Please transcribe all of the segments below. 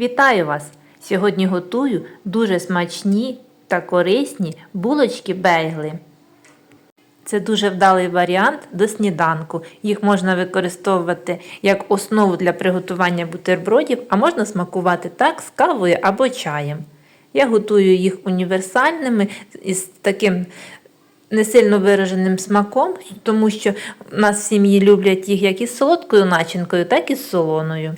Вітаю вас! Сьогодні готую дуже смачні та корисні булочки-бейгли. Це дуже вдалий варіант до сніданку. Їх можна використовувати як основу для приготування бутербродів, а можна смакувати так з кавою або чаєм. Я готую їх універсальними із таким не сильно вираженим смаком, тому що в нас в сім'ї люблять їх як із солодкою начинкою, так і з солоною.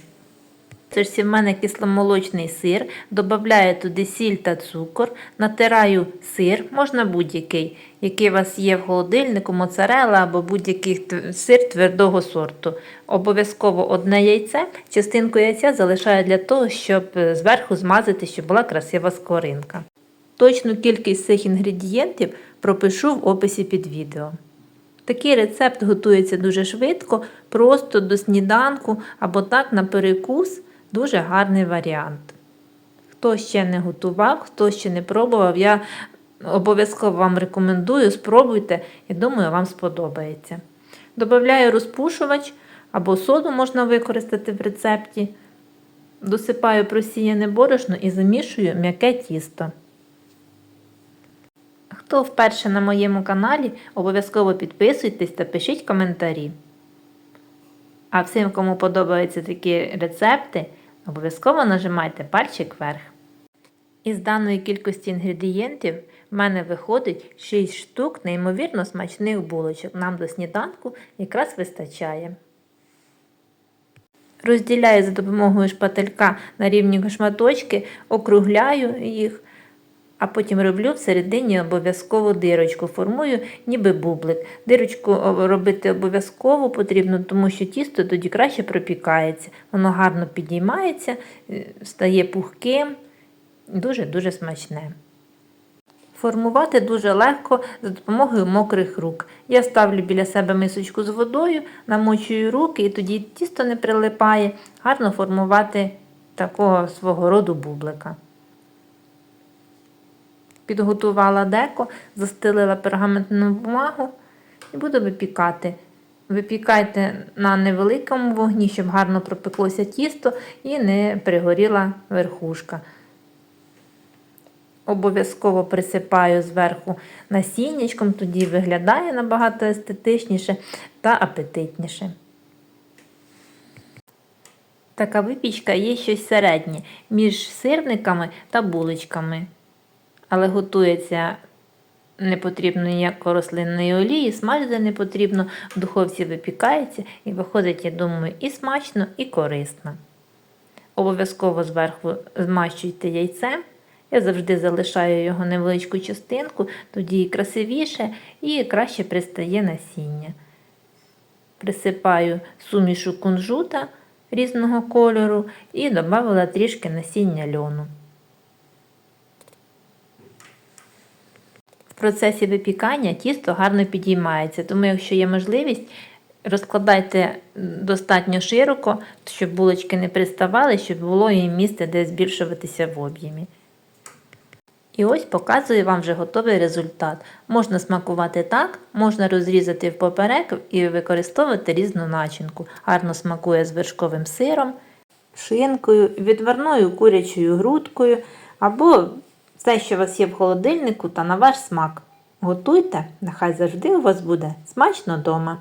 Це ж в мене кисломолочний сир, додаю туди сіль та цукор, натираю сир, можна будь-який, який у вас є в холодильнику, моцарела або будь-який сир твердого сорту. Обов'язково одне яйце, частинку яйця залишаю для того, щоб е, зверху змазати, щоб була красива скоринка. Точну кількість цих інгредієнтів пропишу в описі під відео. Такий рецепт готується дуже швидко, просто до сніданку або так на перекус. Дуже гарний варіант. Хто ще не готував, хто ще не пробував, я обов'язково вам рекомендую, спробуйте і думаю, вам сподобається. Добавляю розпушувач або соду можна використати в рецепті. Досипаю просіяне борошно і замішую м'яке тісто. Хто вперше на моєму каналі, обов'язково підписуйтесь та пишіть коментарі. А всім, кому подобаються такі рецепти, обов'язково нажимайте пальчик вверх. Із даної кількості інгредієнтів в мене виходить 6 штук неймовірно смачних булочок. Нам до сніданку якраз вистачає. Розділяю за допомогою шпателька на рівні шматочки, округляю їх, а потім роблю всередині обов'язково дирочку. Формую ніби бублик. Дирочку робити обов'язково потрібно, тому що тісто тоді краще пропікається. Воно гарно підіймається, е, стає пухким, дуже-дуже смачне. Формувати дуже легко за допомогою мокрих рук. Я ставлю біля себе мисочку з водою, намочую руки, і тоді тісто не прилипає. Гарно формувати такого свого роду бублика. Підготувала деко, застелила пергаментну бумагу і буду випікати. Випікайте на невеликому вогні, щоб гарно пропеклося тісто і не пригоріла верхушка. Обов'язково присипаю зверху насіннячком, тоді виглядає набагато естетичніше та апетитніше. Така випічка є щось середнє між сирниками та булочками. Але готується не потрібно ніякої рослинної олії, смажити не потрібно, в духовці випікається і виходить, я думаю, і смачно, і корисно. Обов'язково зверху змащуйте яйцем. Я завжди залишаю його невеличку частинку, тоді і красивіше і краще пристає насіння. Присипаю сумішу кунжута різного кольору і додала трішки насіння льону. В процесі випікання тісто гарно підіймається, тому якщо є можливість, розкладайте достатньо широко, щоб булочки не приставали, щоб було їм місце де збільшуватися в об'ємі. І ось показую вам вже готовий результат. Можна смакувати так, можна розрізати в поперек і використовувати різну начинку. Гарно смакує з вершковим сиром, шинкою, відварною курячою грудкою або все, що у вас є в холодильнику та на ваш смак. Готуйте, нехай завжди у вас буде смачно вдома.